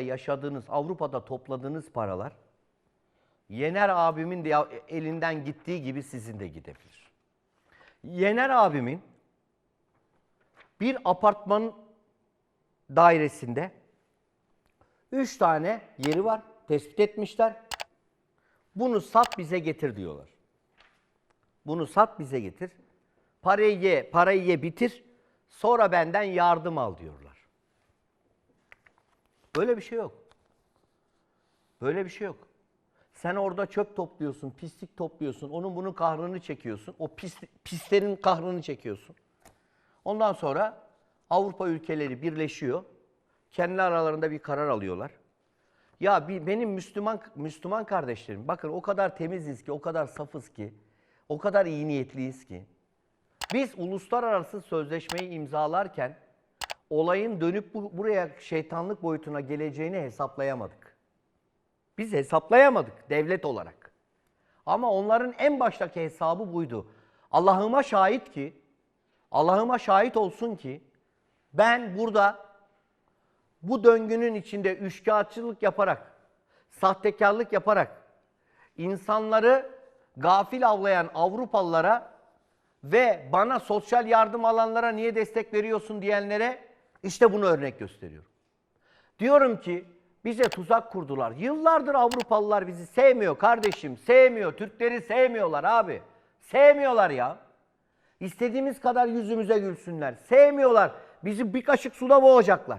yaşadığınız, Avrupa'da topladığınız paralar Yener abimin de elinden gittiği gibi sizin de gidebilir. Yener abimin bir apartman dairesinde üç tane yeri var. Tespit etmişler. Bunu sat bize getir diyorlar. Bunu sat bize getir. Parayı ye, parayı ye bitir. Sonra benden yardım al diyorlar. Böyle bir şey yok. Böyle bir şey yok. Sen orada çöp topluyorsun, pislik topluyorsun, onun bunun kahrını çekiyorsun. O pis, pislerin kahrını çekiyorsun. Ondan sonra Avrupa ülkeleri birleşiyor. Kendi aralarında bir karar alıyorlar. Ya bir, benim Müslüman Müslüman kardeşlerim bakın o kadar temiziz ki, o kadar safız ki, o kadar iyi niyetliyiz ki. Biz uluslararası sözleşmeyi imzalarken olayın dönüp bu- buraya şeytanlık boyutuna geleceğini hesaplayamadık. Biz hesaplayamadık devlet olarak. Ama onların en baştaki hesabı buydu. Allah'ıma şahit ki, Allah'ıma şahit olsun ki ben burada bu döngünün içinde üçkağıtçılık yaparak, sahtekarlık yaparak insanları gafil avlayan Avrupalılara ve bana sosyal yardım alanlara niye destek veriyorsun diyenlere işte bunu örnek gösteriyorum. Diyorum ki bize tuzak kurdular. Yıllardır Avrupalılar bizi sevmiyor kardeşim. Sevmiyor. Türkleri sevmiyorlar abi. Sevmiyorlar ya. İstediğimiz kadar yüzümüze gülsünler. Sevmiyorlar. Bizi bir kaşık suda boğacaklar.